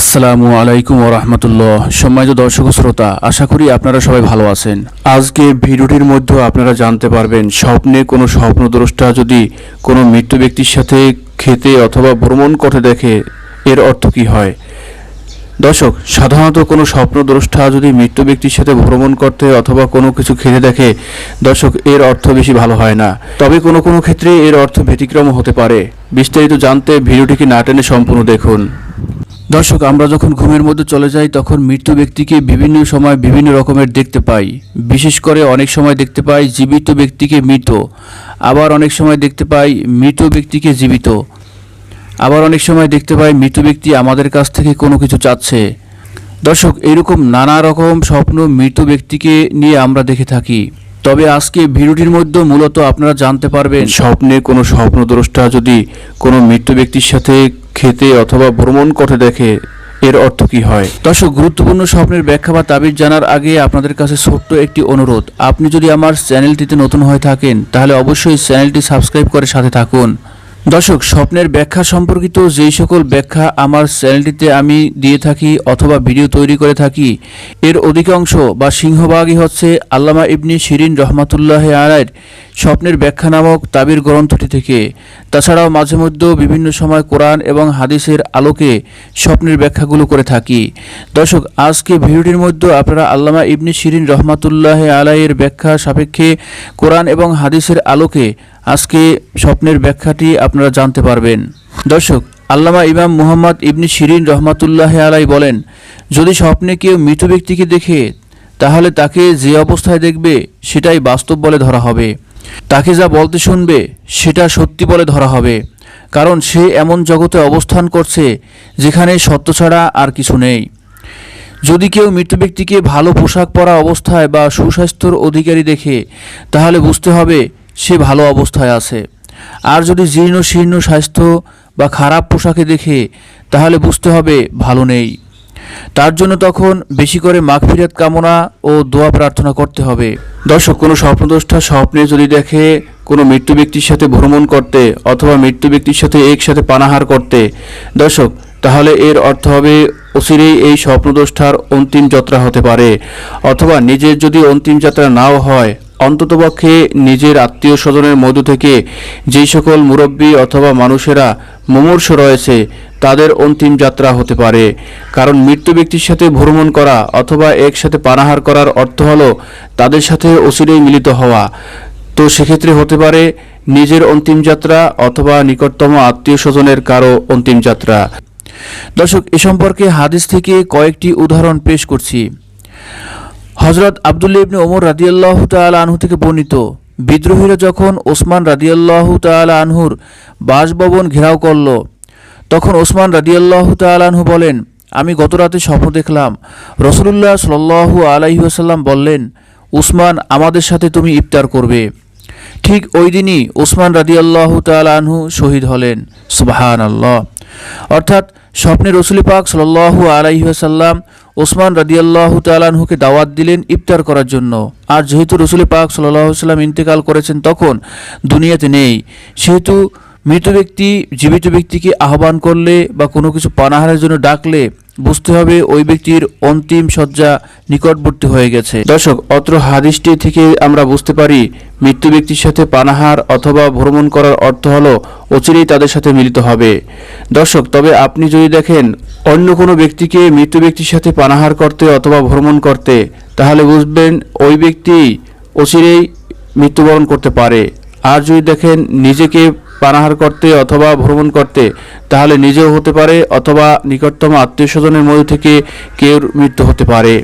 আসসালামু আলাইকুম ওরহমতুল্লাহ সম্মানিত দর্শক শ্রোতা, আশা করি আপনারা সবাই ভালো আছেন। আজকে ভিডিওটির মধ্যে আপনারা জানতে পারবেন, স্বপ্নে কোনো স্বপ্নদ্রষ্টা যদি কোনো মৃত্যু ব্যক্তির সাথে খেতে অথবা ভ্রমণ করতে দেখে, এর অর্থ কী হয়? দর্শক, সাধারণত কোনো স্বপ্নদ্রষ্টা যদি মৃত্যু ব্যক্তির সাথে ভ্রমণ করতে অথবা কোনো কিছু খেতে দেখে, দর্শক, এর অর্থ বেশি ভালো হয় না। তবে কোনো কোনো ক্ষেত্রে এর অর্থ ব্যতিক্রম হতে পারে। বিস্তারিত জানতে ভিডিওটিকে না টেনে সম্পূর্ণ দেখুন। দর্শক, আমরা যখন ঘুমের মধ্যে চলে যাই, তখন মৃত্যু ব্যক্তিকে বিভিন্ন সময় বিভিন্ন রকমের দেখতে পাই। বিশেষ করে অনেক সময় দেখতে পাই জীবিত ব্যক্তিকে মৃত। আবার অনেক সময় দেখতে পাই মৃত ব্যক্তিকে জীবিত। আবার অনেক সময় দেখতে পাই মৃত ব্যক্তি আমাদের কাছ থেকে কোনো কিছু চাচ্ছে। দর্শক, এরকম নানা রকম স্বপ্ন মৃত ব্যক্তিকে নিয়ে আমরা দেখে থাকি। তবে আজকে ভিডিওটির মধ্যে মূলত আপনারা জানতে পারবেন, স্বপ্নে কোনো স্বপ্নদ্রষ্টা যদি কোনো মৃত্যু ব্যক্তির সাথে খেতে অথবা ভ্রমণ করতে দেখে এর অর্থ কি হয়? দর্শক, গুরুত্বপূর্ণ স্বপ্নের ব্যাখ্যা বা তাবিজ জানার আগে আপনাদের কাছে ছোট্ট একটি অনুরোধ। আপনি যদি আমার চ্যানেলটিতে নতুন হয়ে থাকেন, তাহলে অবশ্যই চ্যানেলটি সাবস্ক্রাইব করে সাথে থাকুন। দর্শক, স্বপ্নের ব্যাখ্যা সম্পর্কিত যেই সকল ব্যাখ্যা আমার চ্যানেলটিতে আমি দিয়ে থাকি অথবা ভিডিও তৈরি করে থাকি, এর অধিকাংশ বা সিংহভাগই হচ্ছে আল্লামা ইবনি শিরিন রহমাতুল্লাহ আলাইর স্বপ্নের ব্যাখ্যা নামক তাবির গ্রন্থটি থেকে। তাছাড়াও মাঝে মধ্যেও বিভিন্ন সময় কোরআন এবং হাদিসের আলোকে স্বপ্নের ব্যাখ্যাগুলো করে থাকি। দর্শক, আজকে ভিডিওটির মধ্যে আপনারা আল্লামা ইবনি শিরিন রহমাতুল্লাহ আলাইয়ের ব্যাখ্যা সাপেক্ষে কোরআন এবং হাদিসের আলোকে আজকে স্বপ্নের ব্যাখ্যাটি আপনারা জানতে পারবেন। দর্শক, আল্লামা ইমাম মুহাম্মদ ইবনি শিরিন রহমাতুল্লাহ আলাই বলেন, যদি স্বপ্নে কেউ মৃত ব্যক্তিকে দেখে, তাহলে তাকে যে অবস্থায় দেখবে, সেটাই বাস্তব বলে ধরা হবে। তাকে যা বলতে শুনবে, সেটা সত্যি বলে ধরা হবে। কারণ সে এমন জগতে অবস্থান করছে, যেখানে সত্য ছাড়া আর কিছু নেই। যদি কেউ মৃত ব্যক্তিকে ভালো পোশাক পরা অবস্থায় বা সুস্বাস্থ্যর অধিকারী দেখে, তাহলে বুঝতে হবে সে ভালো অবস্থায় আছে। আর যদি জীর্ণ শীর্ণ স্বাস্থ্য বা খারাপ পোশাকে দেখে, তাহলে বুঝতে হবে ভালো নেই। তার জন্য তখন বেশি করে মাগফিরাত কামনা ও দোয়া প্রার্থনা করতে হবে। দর্শক, কোনো স্বপ্নদ্রষ্টা স্বপ্নে যদি দেখে, কোনো মৃত্যু ব্যক্তির সাথে ভ্রমণ করতে অথবা মৃত্যু ব্যক্তির সাথে একসাথে পানাহার করতে, দর্শক, তাহলে এর অর্থ হবে অচিরেই এই স্বপ্নদ্রষ্টার অন্তিম যাত্রা হতে পারে। অথবা নিজের যদি অন্তিম যাত্রা নাও হয় অন্ততপক্ষে নিজের আত্মীয় স্বজনের মধ্য থেকে যেই সকল মুরব্বী অথবা মানুষেরা মুমূর্ষ রয়েছে, তাদের অন্তিম যাত্রা হতে পারে। কারণ মৃত্যু ব্যক্তির সাথে ভ্রমণ করা অথবা একসাথে পানাহার করার অর্থ হলো তাদের সাথে অচিরেই মিলিত হওয়া। তো সেক্ষেত্রে হতে পারে নিজের অন্তিম যাত্রা অথবা নিকটতম আত্মীয় স্বজনের কারও অন্তিম যাত্রা। দর্শক, এ সম্পর্কে হাদিস থেকে কয়েকটি উদাহরণ পেশ করছি। হজরত আবদুল্লা ইবনে ওমর রাদিয়াল্লাহ তাআলা আনহু থেকে বর্ণিত, বিদ্রোহীরা যখন ওসমান রাদিয়াল্লাহ তাআলা আনহুর বাসভবন ঘেরাও করল, তখন ওসমান রাদিয়াল্লাহ তাআলা আনহু বলেন, আমি গত রাতে স্বপ্ন দেখলাম। রসুলুল্লাহ সাল্লাল্লাহু আলাইহি ওয়াসাল্লাম বললেন উসমান আমাদের সাথে তুমি ইফতার করবে। ঠিক ওই দিনই ওসমান রাদিয়াল্লাহু তাআলা আনহু শহীদ হলেন। সুবহান আল্লাহ অর্থাৎ স্বপ্নে রসুলি পাক সাল্লাল্লাহু আলাইহি ওয়াসাল্লাম ওসমান রাদিয়াল্লাহু তালানহুকে দাওয়াত দিলেন ইফতার করার জন্য। আর যেহেতু রসুল পাক সাল্লাম ইন্তেকাল করেছেন তখন দুনিয়াতে নেই। সেহেতু মৃত ব্যক্তি, জীবিত ব্যক্তিকে আহ্বান করলে বা কোনো কিছু পানাহারের জন্য ডাকলে বুঝতে হবে ওই ব্যক্তির অন্তিম শয্যা নিকটবর্তী হয়ে গেছে। দর্শক, অত্র হাদিসটি থেকে আমরা বুঝতে পারি, মৃত্যু ব্যক্তির সাথে পানাহার অথবা ভ্রমণ করার অর্থ হলো অচিরেই তাদের সাথে মিলিত হবে। দর্শক, তবে আপনি যদি দেখেন অন্য কোনো ব্যক্তিকে মৃত্যু ব্যক্তির সাথে পানাহার করতে অথবা ভ্রমণ করতে, তাহলে বুঝবেন ওই ব্যক্তি অচিরেই মৃত্যুবরণ করতে পারে। আর যদি দেখেন নিজেকে পানাহার করতে অথবা ভ্রমণ করতে, তাহলে নিজেও হতে পারে অথবা নিকটতম আত্মীয় স্বজনের মধ্যে থেকে কেউ মৃত্যু হতে পারে।